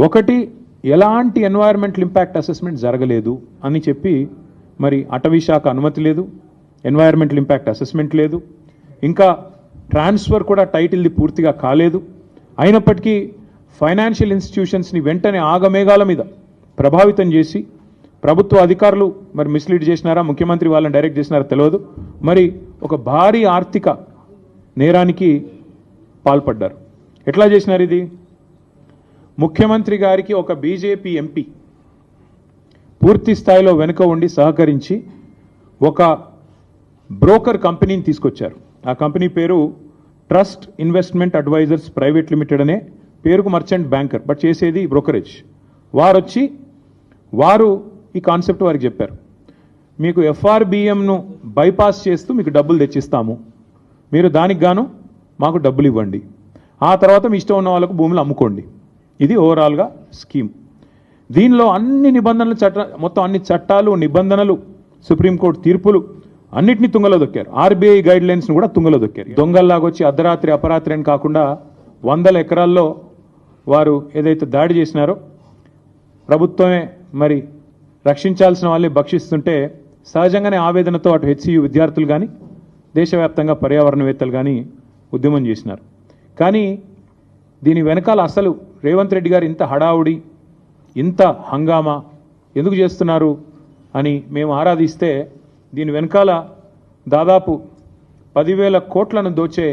ఒకటి ఎలాంటి environmental impact assessment జరగలేదు అని చెప్పి మరి అటవీ శాఖ అనుమతి లేదు ఎన్వైర్మెంటల్ ఇంపాక్ట్ అసెస్మెంట్ లేదు ఇంకా ట్రాన్స్ఫర్ కూడా టైటిల్ది పూర్తిగా కాలేదు. అయినప్పటికీ ఫైనాన్షియల్ ఇన్స్టిట్యూషన్స్ని వెంటనే ఆగమేఘాల మీద ప్రభావితం చేసి ప్రభుత్వ అధికారులు మరి మిస్లీడ్ చేసినారా ముఖ్యమంత్రి వాళ్ళని డైరెక్ట్ చేసినారా తెలియదు. మరి ఒక భారీ ఆర్థిక నేరానికి పాల్పడ్డారు. ఎట్లా చేసినారు ఇది? ముఖ్యమంత్రి గారికి ఒక బీజేపీ ఎంపీ పూర్తి స్థాయిలో వెనుక ఉండి సహకరించి ఒక బ్రోకర్ కంపెనీని తీసుకొచ్చారు. ఆ కంపెనీ పేరు trust investment advisers private limited అనే పేరుకు మర్చెంట్ బ్యాంకర్ బట్ చేసేది బ్రోకరేజ్. వారు వచ్చి వారు ఈ కాన్సెప్ట్ వారికి చెప్పారు. మీకు ఎఫ్ఆర్బిఎంను బైపాస్ చేస్తూ మీకు డబ్బులు తెచ్చిస్తాము. మీరు దానికి గాను మాకు డబ్బులు ఇవ్వండి. ఆ తర్వాత మీ ఇష్టం ఉన్న వాళ్ళకు భూములు అమ్ముకోండి. ఇది ఓవరాల్గా స్కీమ్. దీనిలో అన్ని నిబంధనలు చట్ట మొత్తం అన్ని చట్టాలు నిబంధనలు సుప్రీంకోర్టు తీర్పులు అన్నిటినీ తుంగలో దొక్కారు. ఆర్బీఐ గైడ్ లైన్స్ను కూడా తుంగలో దొక్కారు. దొంగల్లాగా వచ్చి అర్ధరాత్రి అపరాత్రి అని కాకుండా వందల ఎకరాల్లో వారు ఏదైతే దాడి చేసినారో ప్రభుత్వమే మరి రక్షించాల్సిన వాళ్ళే భక్షిస్తుంటే సహజంగానే ఆవేదనతో అటు హెచ్సియు విద్యార్థులు కానీ దేశవ్యాప్తంగా పర్యావరణవేత్తలు కానీ ఉద్యమం చేసినారు. కానీ దీని వెనకాల అసలు రేవంత్ రెడ్డి గారు ఇంత హడావుడి ఇంత హంగామా ఎందుకు చేస్తున్నారు అని మేము ఆరాధిస్తే దీని వెనకాల దాదాపు పదివేల కోట్లను దోచే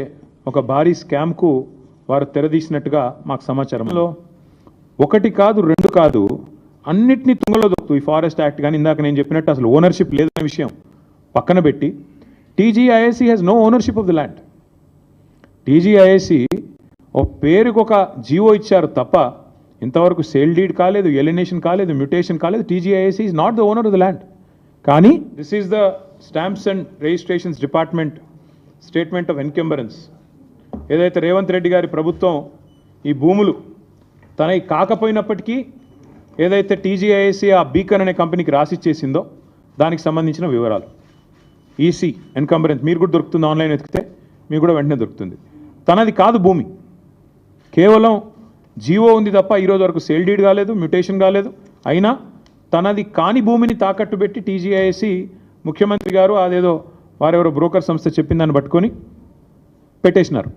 ఒక భారీ స్కామ్కు వారు తెరదీసినట్టుగా మాకు సమాచారంలో ఒకటి కాదు రెండు కాదు అన్నిటినీ తుంగలో దొక్కుతూ ఈ ఫారెస్ట్ యాక్ట్ కానీ ఇందాక నేను చెప్పినట్టు అసలు ఓనర్షిప్ లేదనే విషయం పక్కన పెట్టి TGISC has no ownership of the land. TGISC ఓ పేరుకు ఒక జీవో ఇచ్చారు తప్ప ఇంతవరకు సేల్ డీడ్ కాలేదు ఎలినేషన్ కాలేదు మ్యూటేషన్ కాలేదు TGIS is not the owner of the land కానీ this is the stamps and registrations department statement of encumbrance ఏదైతే రేవంత్ రెడ్డి గారి ప్రభుత్వం ఈ భూములు తనవి కాకపోయినప్పటికీ ఏదైతే టీజీఐఎస్సీ ఆ బీకన్ అనే కంపెనీకి రాసిచ్చేసిందో దానికి సంబంధించిన వివరాలు. ఈసీ ఎన్కంబరెన్స్ మీరు కూడా దొరుకుతుంది ఆన్లైన్ వెతికితే మీకు కూడా వెంటనే దొరుకుతుంది. తనది కాదు భూమి. కేవలం జీవో ఉంది తప్ప ఈరోజు వరకు సేల్ డీడ్ కాలేదు మ్యూటేషన్ కాలేదు. అయినా తనది కాని భూమిని తాకట్టు పెట్టి టీజీఐఎస్సి ముఖ్యమంత్రి గారు అదేదో వారెవరో బ్రోకర్ సంస్థ చెప్పిందని పట్టుకొని పెట్టేసినారు.